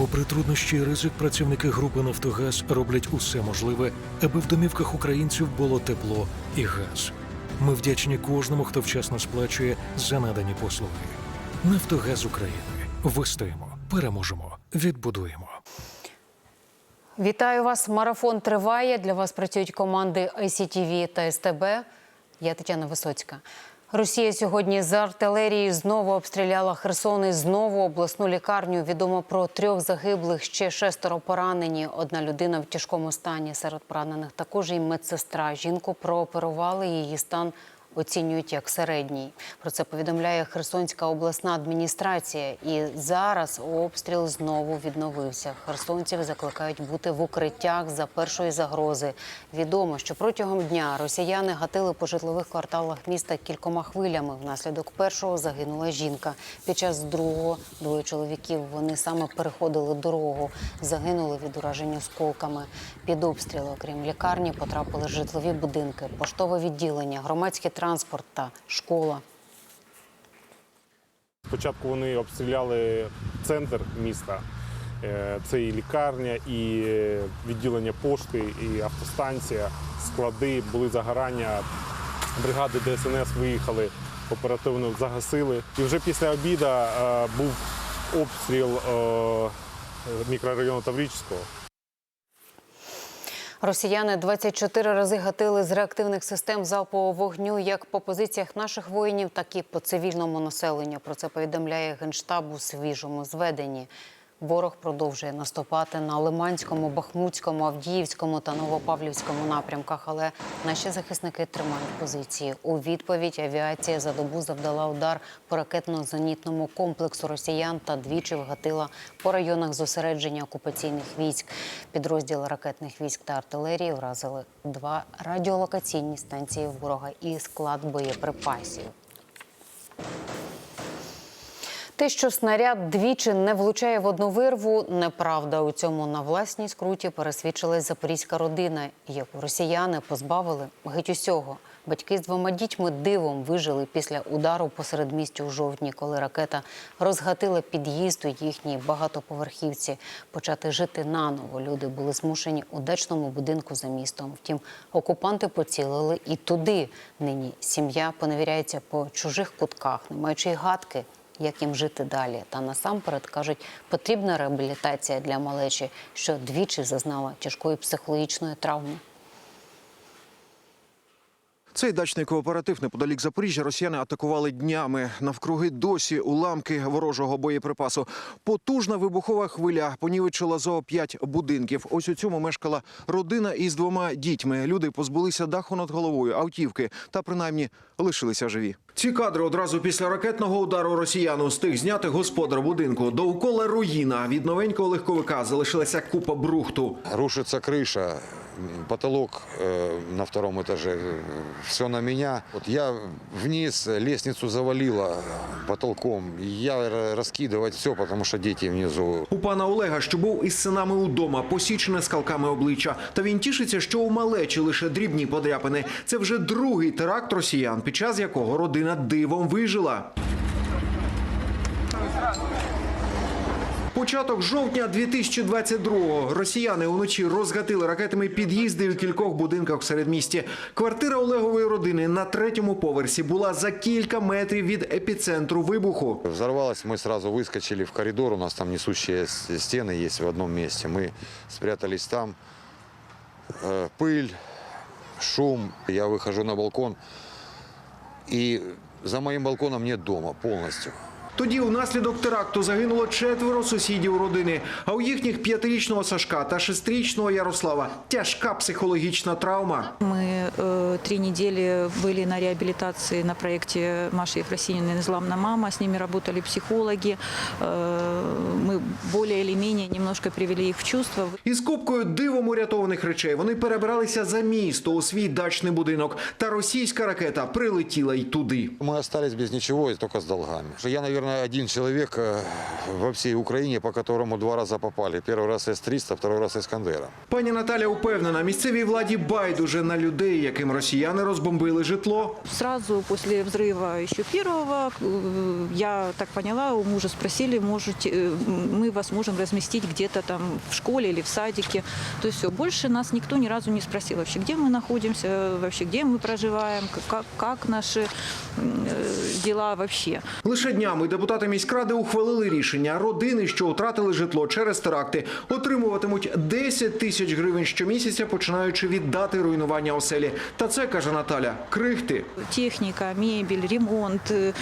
Попри труднощі і ризик, працівники групи Нафтогаз роблять усе можливе, аби в домівках українців було тепло і газ. Ми вдячні кожному, хто вчасно сплачує за надані послуги. Нафтогаз України. Вистоїмо, переможемо, відбудуємо. Вітаю вас. Марафон триває. Для вас працюють команди ICTV та СТБ. Я Тетяна Висоцька. Росія сьогодні з артилерії знову обстріляла Херсон і знову обласну лікарню. Відомо про трьох загиблих, ще шестеро поранені. Одна людина в тяжкому стані серед поранених. Також і медсестра. Жінку прооперували. Її стан оцінюють як середній. Про це повідомляє Херсонська обласна адміністрація. І зараз обстріл знову відновився. Херсонців закликають бути в укриттях за першої загрози. Відомо, що протягом дня росіяни гатили по житлових кварталах міста кількома хвилями. Внаслідок першого загинула жінка. Під час другого двоє чоловіків вони саме переходили дорогу, загинули від ураження осколками. Під обстріли, окрім лікарні, потрапили житлові будинки, поштове відділення, громадський транспорт та школа. Спочатку вони обстріляли центр міста. Е, Це і лікарня, і е, відділення пошти, і автостанція, склади, були загорання. Бригади ДСНС виїхали, оперативно загасили. І вже після обіду е, був обстріл мікрорайону Таврічського. Росіяни 24 рази гатили з реактивних систем залпового вогню як по позиціях наших воїнів, так і по цивільному населенню. Про це повідомляє генштаб у свіжому зведенні. Ворог продовжує наступати на Лиманському, Бахмутському, Авдіївському та Новопавлівському напрямках. Але наші захисники тримають позиції. У відповідь авіація за добу завдала удар по ракетно-зенітному комплексу росіян та двічі вгатила по районах зосередження окупаційних військ. Підрозділи ракетних військ та артилерії вразили два радіолокаційні станції ворога і склад боєприпасів. Те, що снаряд двічі не влучає в одну вирву, неправда. У цьому на власній скруті пересвідчилась запорізька родина, яку росіяни позбавили геть усього. Батьки з двома дітьми дивом вижили після удару посеред місті у жовтні, коли ракета розгатила під'їзд у їхній багатоповерхівці. Почати жити наново. Люди були змушені у дачному будинку за містом. Втім, окупанти поцілили і туди. Нині сім'я поневіряється по чужих кутках, не маючи гадки як їм жити далі. Та насамперед кажуть, потрібна реабілітація для малечі, що двічі зазнала тяжкої психологічної травми. Цей дачний кооператив неподалік Запоріжжя росіяни атакували днями. Навкруги досі уламки ворожого боєприпасу. Потужна вибухова хвиля понівечила зо п'ять будинків. Ось у цьому мешкала родина із двома дітьми. Люди позбулися даху над головою, автівки та принаймні лишилися живі. Ці кадри одразу після ракетного удару росіян встиг зняти господар будинку. Довкола руїна від новенького легковика залишилася купа брухту. Рушится крыша, потолок э, на втором этаже, все на меня. Вот я вниз, лестницу завалило потолком. Я ра- раскидывать все, потому что дети внизу. У пана Олега, що був із синами удома, посічене скалками обличчя. Та він тішиться, що у малечі лише дрібні подряпини. Це вже другий теракт росіян, під час якого родина дивом вижила. Початок жовтня 2022-го росіяни уночі розгатили ракетами під'їзди у кількох будинках в середмісті. Квартира Олегової родини на третьому поверсі була за кілька метрів від епіцентру вибуху. Взорвалось, мы сразу выскочили в коридор, у нас там несущие с- стены есть в одном месте. Мы спрятались там. Э, Пыль, шум, я выхожу на балкон. И за моим балконом нет дома полностью. Тоді внаслідок теракту загинуло четверо сусідів родини. А у їхніх п'ятирічного Сашка та шестирічного Ярослава тяжка психологічна травма. Мы э, три недели были на реабилитации на проекте Маши Ефросининой «Незламная мама». С ними работали психологи. Э, мы более или менее немножко привели их в чувство. Із купкою дивом урятованих речей вони перебиралися за місто у свій дачний будинок. Та російська ракета прилетіла й туди. Мы остались без ничего и только с долгами. Я, наверное, наверное, один человек э, во всей Украине, по которому два раза попали. Первый раз С-300, второй раз Искандера. Пані Наталя упевнена, місцевій владі байдуже на людей, яким росіяни розбомбили житло. Сразу после взрыва еще первого, э, я так поняла, у мужа спросили, можете, э, мы вас можем разместить где-то там в школе или в садике. То есть все, больше нас никто ни разу не спросил вообще, где мы находимся, вообще где мы проживаем, как, как наши м, э, дела вообще. Лише днями депутати міськради ухвалили рішення. Родини, що втратили житло через теракти, отримуватимуть 10 тисяч гривень щомісяця, починаючи від дати руйнування оселі. Та це каже Наталя, крихти. Техника, мебель, ремонт, э,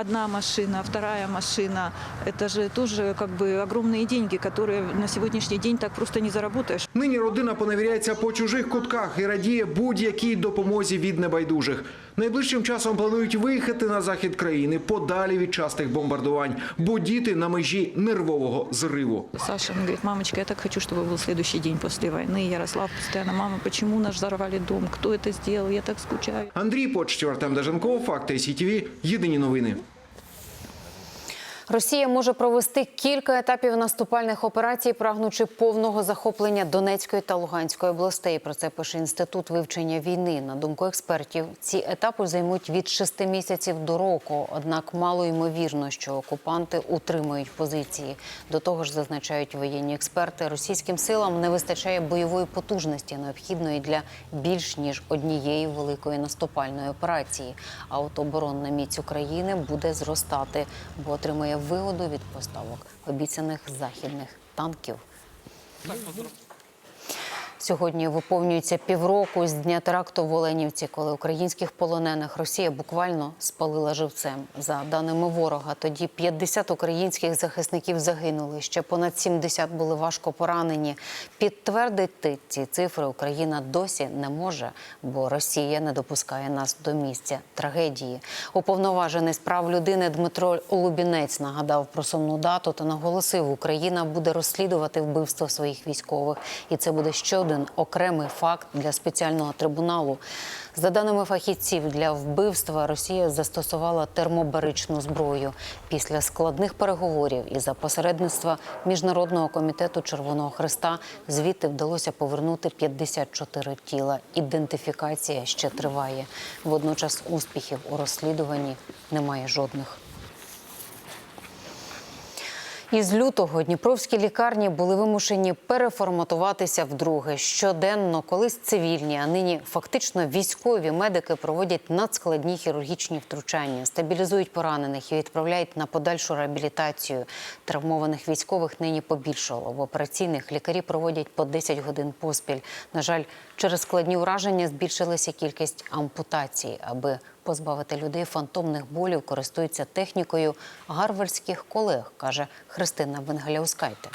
одна машина, вторая машина. Это же тоже как бы огромные деньги, которые на сегодняшний день так просто не заработаешь. Нині родина поневіряється по чужих кутках і радіє будь-якій допомозі від небайдужих. Найближчим часом планують виїхати на захід країни подалі від частих бомбардувань, бо діти на межі нервового зриву. Саша он говорит, мамочка, я так хочу, чтобы был следующий день после войны. Ярослав постоянно, мама, почему наш взорвали дом? Кто это сделал? Я так скучаю. Андрій Почтів, Артем Даженков, Факти СІТВ, Єдині новини. Росія може провести кілька етапів наступальних операцій, прагнучи повного захоплення Донецької та Луганської областей. Про це пише інститут вивчення війни. На думку експертів, ці етапи займуть від шести місяців до року. Однак мало ймовірно, що окупанти утримують позиції. До того ж, зазначають воєнні експерти, російським силам не вистачає бойової потужності, необхідної для більш ніж однієї великої наступальної операції. А от оборонна міць України буде зростати, бо отримує вигоду від поставок обіцяних західних танків. Сьогодні виповнюється півроку з дня теракту в Оленівці, коли українських полонених Росія буквально спалила живцем. За даними ворога, тоді 50 українських захисників загинули. Ще понад 70 були важко поранені. Підтвердити ці цифри Україна досі не може, бо Росія не допускає нас до місця трагедії. Уповноважений з прав людини Дмитро Лубінець нагадав про сумну дату та наголосив, Україна буде розслідувати вбивство своїх військових, і це буде ще один окремий факт для спеціального трибуналу. За даними фахівців, для вбивства Росія застосувала термобаричну зброю. Після складних переговорів і за посередництва міжнародного комітету Червоного Христа звідти вдалося повернути 54 тіла. Ідентифікація ще триває. Водночас успіхів у розслідуванні немає жодних. Із лютого дніпровські лікарні були вимушені переформатуватися вдруге. Щоденно, колись цивільні, а нині фактично військові медики проводять надскладні хірургічні втручання, стабілізують поранених і відправляють на подальшу реабілітацію. Травмованих військових нині побільшало. В операційних лікарі проводять по 10 годин поспіль. На жаль, через складні ураження збільшилася кількість ампутацій, аби позбавити людей фантомних болів, користуються технікою гарвардських колег, каже Христина Венгаляускайте.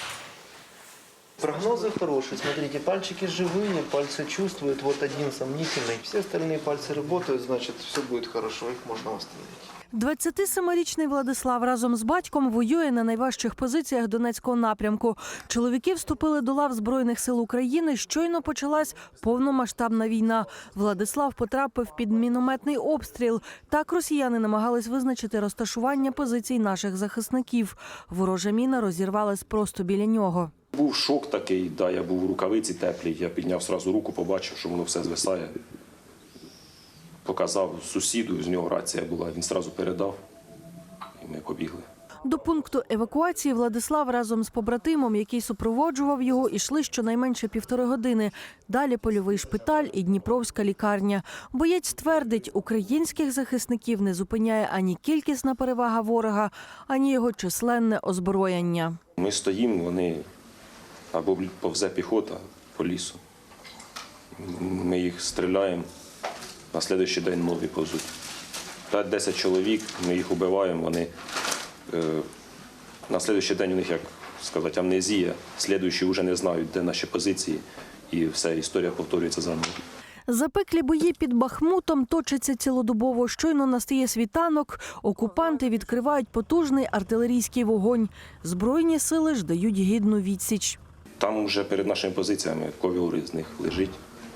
Прогнозы хорошие. Смотрите, пальчики живые, пальцы чувствуют. Вот один сомнительный. Все остальные пальцы работают, значит, все будет хорошо, их можно восстановить. 27-річний Владислав разом з батьком воює на найважчих позиціях Донецького напрямку. Чоловіки вступили до лав Збройних сил України. Щойно почалась повномасштабна війна. Владислав потрапив під мінометний обстріл. Так росіяни намагались визначити розташування позицій наших захисників. Ворожа міна розірвалась просто біля нього. Був шок такий, да, я був у рукавиці теплій, я підняв сразу руку, побачив, що воно все звисає. Показав сусіду, з нього рація була, він сразу передав, і ми побігли. До пункту евакуації Владислав разом з побратимом, який супроводжував його, ішли щонайменше півтори години. Далі польовий шпиталь і Дніпровська лікарня. Боєць твердить, українських захисників не зупиняє ані кількісна перевага ворога, ані його численне озброєння. Ми стоїмо, вони або повзе піхота по лісу. Ми їх стріляємо, на слідуючий день нові повзуть. 5-10 чоловік, ми їх убиваємо, вони е, на слідуючий день у них, як сказати, амнезія, слідуючі вже не знають, де наші позиції, і все, історія повторюється заново. Запеклі бої під Бахмутом точаться цілодобово. Щойно настає світанок. Окупанти відкривають потужний артилерійський вогонь. Збройні сили ж дають гідну відсіч. Там вже перед нашими позиціями ковіори з них лежить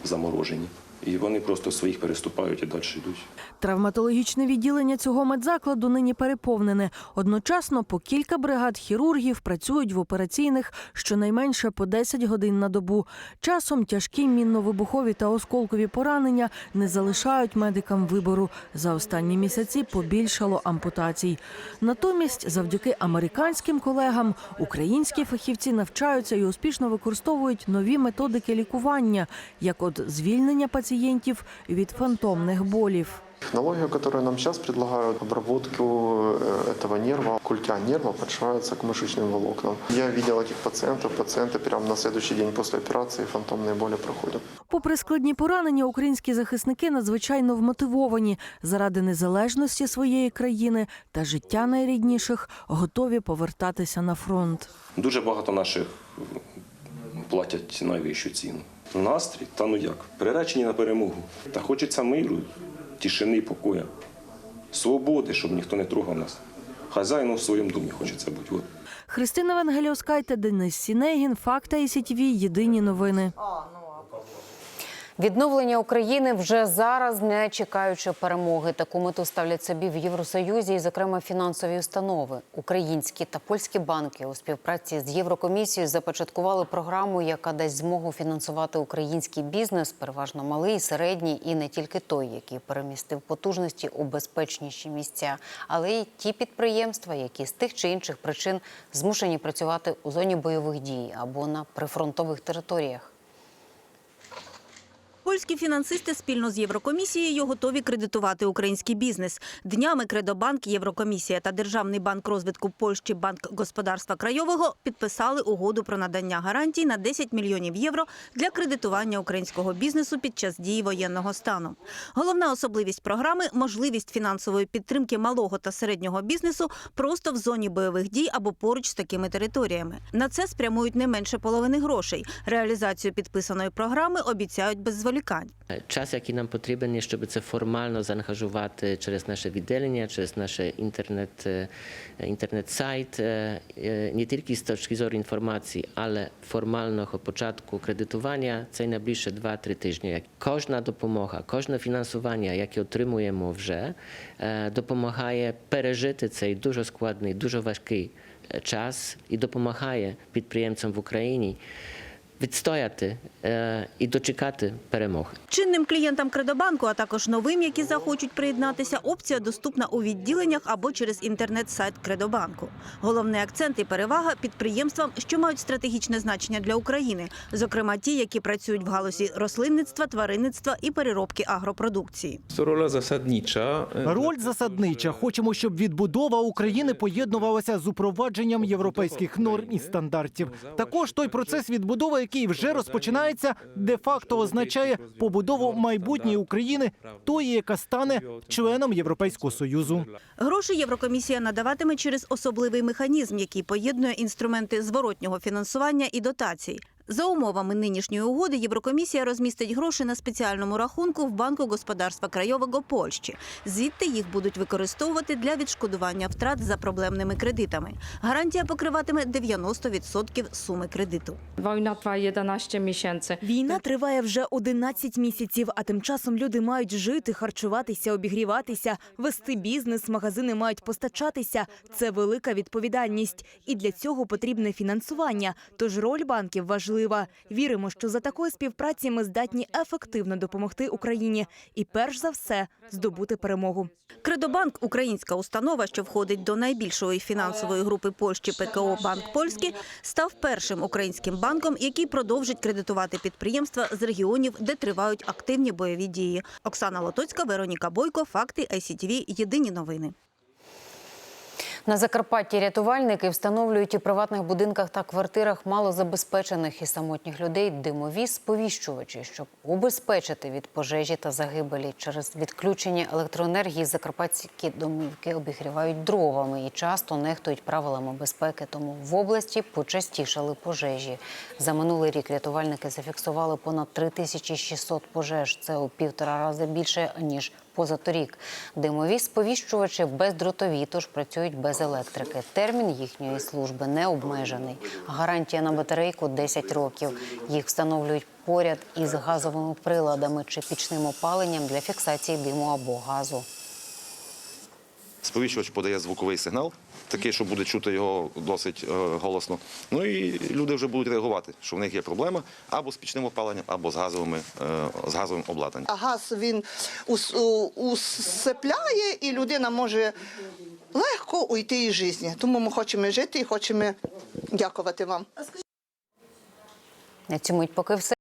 заморожені. І вони просто своїх переступають і далі йдуть. Травматологічне відділення цього медзакладу нині переповнене. Одночасно по кілька бригад хірургів працюють в операційних щонайменше по 10 годин на добу. Часом тяжкі мінно-вибухові та осколкові поранення не залишають медикам вибору. За останні місяці побільшало ампутацій. Натомість, завдяки американським колегам, українські фахівці навчаються і успішно використовують нові методики лікування, як от звільнення пацієнтів від фантомних болів. Технологию, которую нам сейчас предлагают, обработку э, этого нерва, культя нерва подшивается к мышечным волокнам. Я видел этих пациентов, пациенты прямо на следующий день после операции фантомные боли проходят. Попри складні поранення, українські захисники надзвичайно вмотивовані заради незалежності своєї країни та життя найрідніших, готові повертатися на фронт. Дуже багато наших платять найвищу ціну. Настрій, та ну як, приречені на перемогу. Та хочеться миру, тишини, покоя, свободи, щоб ніхто не трогав нас. Хазяїном в своєму домі хочеться бути. От. Христина Венгеліоскайте, Денис Сінегін, Факта і СІТВ, Єдині новини. Відновлення України вже зараз, не чекаючи перемоги. Таку мету ставлять собі в Євросоюзі, і, зокрема, фінансові установи. Українські та польські банки у співпраці з Єврокомісією започаткували програму, яка дасть змогу фінансувати український бізнес, переважно малий, середній і не тільки той, який перемістив потужності у безпечніші місця, але й ті підприємства, які з тих чи інших причин змушені працювати у зоні бойових дій або на прифронтових територіях. Польські фінансисти спільно з Єврокомісією готові кредитувати український бізнес. Днями Кредобанк, Єврокомісія та Державний банк розвитку Польщі Банк господарства Крайового підписали угоду про надання гарантій на 10 мільйонів євро для кредитування українського бізнесу під час дії воєнного стану. Головна особливість програми можливість фінансової підтримки малого та середнього бізнесу просто в зоні бойових дій або поруч з такими територіями. На це спрямують не менше половини грошей. Реалізацію підписаної програми обіцяють без зволікань. Час, який нам потрібен, є, щоб це формально заангажувати через наше відділення, через наш інтернет, інтернет-сайт, не тільки з точки зору інформації, але формального початку кредитування це найближче 2-3 тижні. Кожна допомога, кожне фінансування, яке отримуємо вже, допомагає пережити цей дуже складний, дуже важкий час і допомагає підприємцям в Україні відстояти е, і дочекати перемог. Чинним клієнтам Кредобанку, а також новим, які захочуть приєднатися, опція доступна у відділеннях або через інтернет-сайт Кредобанку. Головний акцент і перевага підприємствам, що мають стратегічне значення для України, зокрема ті, які працюють в галузі рослинництва, тваринництва і переробки агропродукції. Роля засаднича. Роль засаднича. Хочемо, щоб відбудова України поєднувалася з упровадженням європейських норм і стандартів. Також той процес відбудови, який вже розпочинається, де-факто означає побудову майбутньої України, тої, яка стане членом Європейського союзу. Гроші Єврокомісія надаватиме через особливий механізм, який поєднує інструменти зворотнього фінансування і дотацій. За умовами нинішньої угоди Єврокомісія розмістить гроші на спеціальному рахунку в банку господарства Крайового Польщі. Звідти їх будуть використовувати для відшкодування втрат за проблемними кредитами. Гарантія покриватиме 90% суми кредиту. Wojna trwa 11 miesięcy. Війна триває вже 11 місяців, а тим часом люди мають жити, харчуватися, обігріватися, вести бізнес, магазини мають постачатися. Це велика відповідальність, і для цього потрібне фінансування. Тож роль банків важлива. Віримо, що за такої співпраці ми здатні ефективно допомогти Україні і, перш за все, здобути перемогу. Кредобанк, українська установа, що входить до найбільшої фінансової групи Польщі ПКО Банк Польський, став першим українським банком, який продовжить кредитувати підприємства з регіонів, де тривають активні бойові дії. Оксана Лотоцька, Вероніка Бойко, Факти ICTV, Єдині новини. На Закарпатті рятувальники встановлюють у приватних будинках та квартирах малозабезпечених і самотніх людей димові сповіщувачі, щоб убезпечити від пожежі та загибелі. Через відключення електроенергії закарпатські домівки обігрівають дровами і часто нехтують правилами безпеки. Тому в області почастішали пожежі. За минулий рік рятувальники зафіксували понад 3600 пожеж. Це у півтора рази більше ніж позаторік. Димові сповіщувачі бездротові, тож працюють без електрики. Термін їхньої служби не обмежений. Гарантія на батарейку 10 років. Їх встановлюють поряд із газовими приладами чи пічним опаленням для фіксації диму або газу. Сповіщувач подає звуковий сигнал, такий, що буде чути його досить е, голосно. Ну і люди вже будуть реагувати, що в них є проблема або з пічним опаленням, або з газовими е, з газовим обладнанням. А газ він ус- у- усипляє, і людина може легко уйти із життя. Тому ми хочемо жити і хочемо дякувати вам. На цьому поки все.